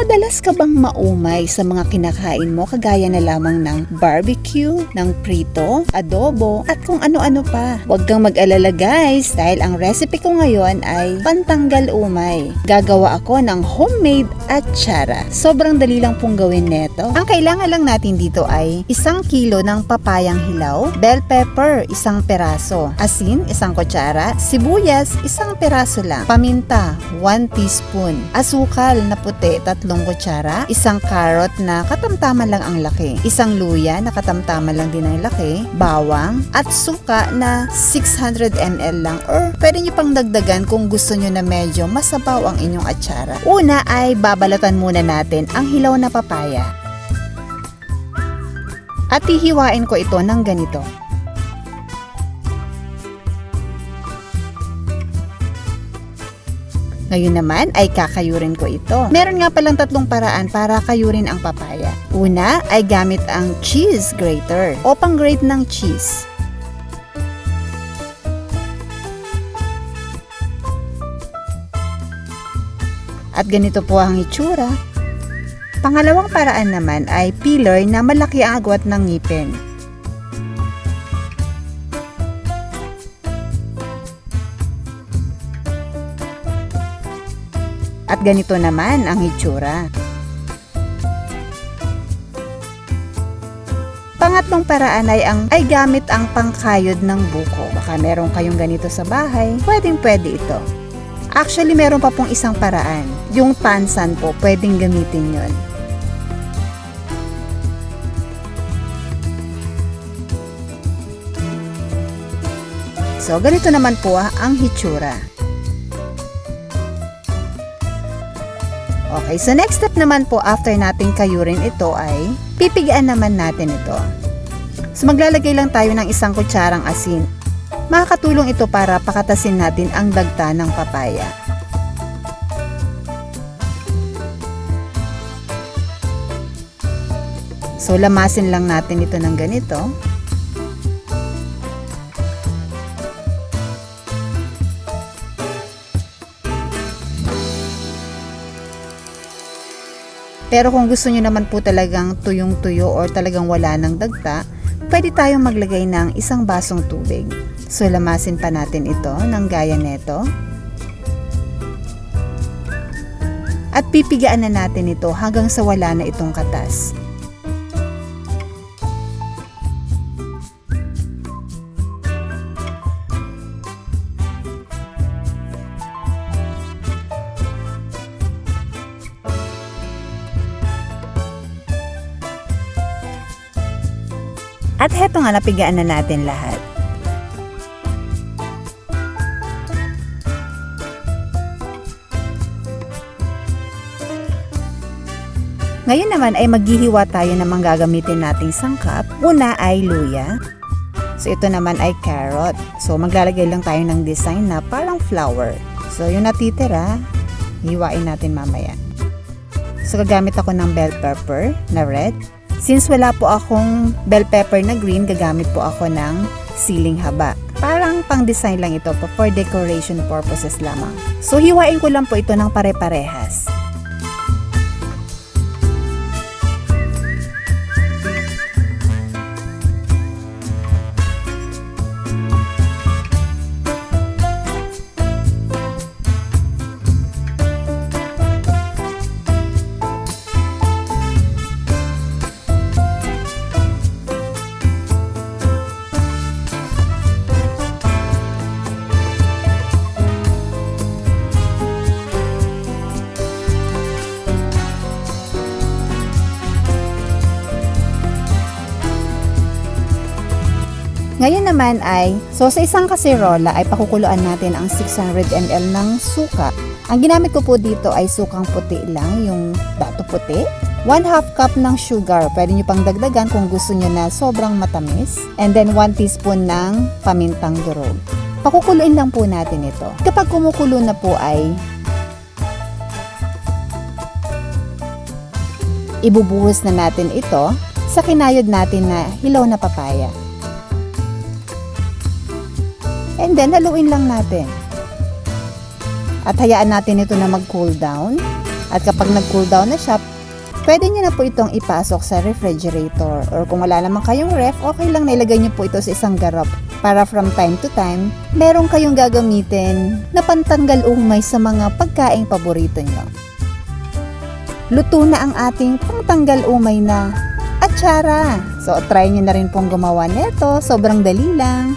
Madalas ka bang maumay sa mga kinakain mo kagaya na lamang ng barbecue, ng prito, adobo, at kung ano-ano pa? Huwag kang mag-alala guys dahil ang recipe ko ngayon ay pantanggal umay. Gagawa ako ng homemade atsara. Sobrang dali lang pong gawin neto. Ang kailangan lang natin dito ay isang kilo ng papayang hilaw, bell pepper, isang peraso, asin, isang kutsara, sibuyas, isang peraso lang, paminta, 1 teaspoon, asukal na puti, tatlong kutsara, isang carrot na katamtaman lang ang laki, isang luya na katamtaman lang din ang laki, bawang, at suka na 600 ml lang or pwede nyo pang dagdagan kung gusto nyo na medyo masabaw ang inyong atsara. Una ay babalatan muna natin ang hilaw na papaya. At hihiwain ko ito ng ganito. Ngayon naman ay kakayurin ko ito. Meron nga palang tatlong paraan para kayurin ang papaya. Una ay gamit ang cheese grater o pang-grate ng cheese. At ganito po ang itsura. Pangalawang paraan naman ay peeler na malaki ang agwat ng ngipin. At ganito naman ang itsura. Pangatlong paraan ay ang ay gamit ang pangkayod ng buko. Baka meron kayong ganito sa bahay, pwedeng pwede ito. Actually, meron pa pong isang paraan. Yung tansan po, pwedeng gamitin yon. So, ganito naman po ah, ang hitsura. Okay, so next step naman po after natin kayurin ito ay pipigaan naman natin ito. So maglalagay lang tayo ng isang kutsarang asin. Makakatulong ito para pakatasin natin ang dagta ng papaya. So lamasin lang natin ito ng ganito. Pero kung gusto nyo naman po talagang tuyong-tuyo or talagang wala ng dagta, pwede tayong maglagay ng isang basong tubig. So lamasin pa natin ito ng gaya neto. At pipigaan na natin ito hanggang sa wala na itong katas. At heto nga napigaan na natin lahat. Ngayon naman ay maghihiwa tayo ng mga gagamitin nating sangkap. Una ay luya. So ito naman ay carrot. So maglalagay lang tayo ng design na parang flower. So yung natitira, hiwain natin mamaya. So gagamit ako ng bell pepper na red. Since wala po akong bell pepper na green, gagamit po ako ng siling haba. Parang pang design lang ito po for decoration purposes lamang. So hiwain ko lang po ito ng pare-parehas. Ngayon naman ay, so sa isang kasirola ay pakukuluan natin ang 600 ml ng suka. Ang ginamit ko po dito ay sukang puti lang, yung dato puti. 1 half cup ng sugar, pwede nyo pang dagdagan kung gusto nyo na sobrang matamis. And then 1 teaspoon ng pamintang durog. Pakukuluin lang po natin ito. Kapag kumukulo na po ay ibubuhos na natin ito sa kinayod natin na hilaw na papaya. And then, haluin lang natin. At hayaan natin ito na mag-cool down. At kapag nag-cool down na siya, pwede nyo na po itong ipasok sa refrigerator. Or kung wala naman kayong ref, okay lang na ilagay nyo po ito sa isang garap para from time to time, meron kayong gagamitin na pantanggal umay sa mga pagkaing paborito nyo. Luto na ang ating pangtanggal umay na atsara. So, try nyo na rin pong gumawa nito. Sobrang dali lang.